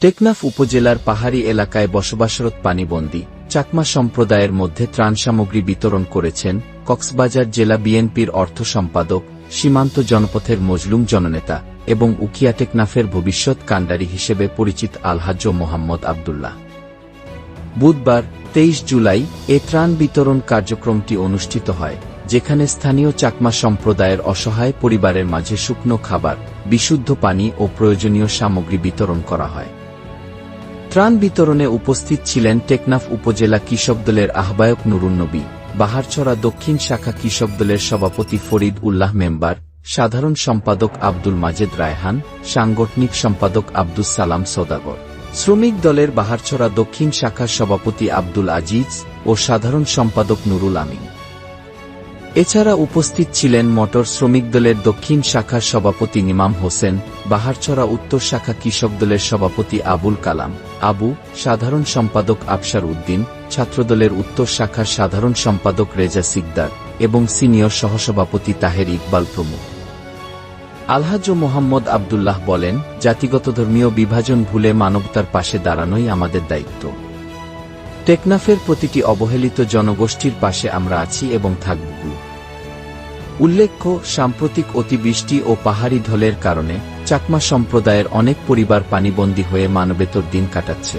টেকনাফ উপজেলার পাহাড়ি এলাকায় বসবাসরত পানিবন্দী চাকমা সম্প্রদায়ের মধ্যে ত্রাণ সামগ্রী বিতরণ করেছেন কক্সবাজার জেলা বিএনপির অর্থ সম্পাদক সীমান্ত জনপথের মজলুম জননেতা এবং উকিয়া টেকনাফের ভবিষ্যৎ কাণ্ডারি হিসেবে পরিচিত আলহাজ্য মোহাম্মদ আবদুল্লাহ। বুধবার, তেইশ জুলাই, এ ত্রাণ বিতরণ কার্যক্রমটি অনুষ্ঠিত হয়, যেখানে স্থানীয় চাকমা সম্প্রদায়ের অসহায় পরিবারের মাঝে শুকনো খাবার, বিশুদ্ধ পানি ও প্রয়োজনীয় সামগ্রী বিতরণ করা হয়। ত্রাণ বিতরণে উপস্থিত ছিলেন টেকনাফ উপজেলা কৃষক দলের আহ্বায়ক নুরুন্নবী বাহারছড়া দক্ষিণ শাখা কৃষক দলের সভাপতি ফরিদ উল্লাহ মেম্বার, সাধারণ সম্পাদক আব্দুল মাজেদ রায়হান, সাংগঠনিক সম্পাদক আব্দুস সালাম সদাগর। শ্রমিক দলের বাহারছড়া দক্ষিণ শাখার সভাপতি আব্দুল আজিজ ও সাধারণ সম্পাদক নুরুল আমিন। এছাড়া উপস্থিত ছিলেন মোটর শ্রমিক দলের দক্ষিণ শাখার সভাপতি নিমাম হোসেন, বাহারছড়া উত্তর শাখা কৃষক দলের সভাপতি আবুল কালাম, আবু সাধারণ সম্পাদক আফসার উদ্দিন, ছাত্রদলের উত্তর শাখার সাধারণ সম্পাদক রেজা সিকদার এবং সিনিয়র সহসভাপতি তাহের ইকবাল প্রমুখ। আলহাজ মোহাম্মদ আবদুল্লাহ বলেন, জাতিগত ধর্মীয় বিভাজন ভুলে মানবতার পাশে দাঁড়ানোই আমাদের দায়িত্ব। টেকনাফের প্রতিটি অবহেলিত জনগোষ্ঠীর পাশে আমরা আছি এবং থাকব। উল্লেখ্য, সাম্প্রতিক অতিবৃষ্টি ও পাহাড়ি ঢলের কারণে চাকমা সম্প্রদায়ের অনেক পরিবার পানিবন্দী হয়ে মানবেতর দিন কাটাচ্ছে।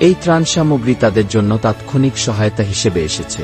এই ত্রাণ সামগ্রী তাদের জন্য তাৎক্ষণিক সহায়তা হিসেবে এসেছে।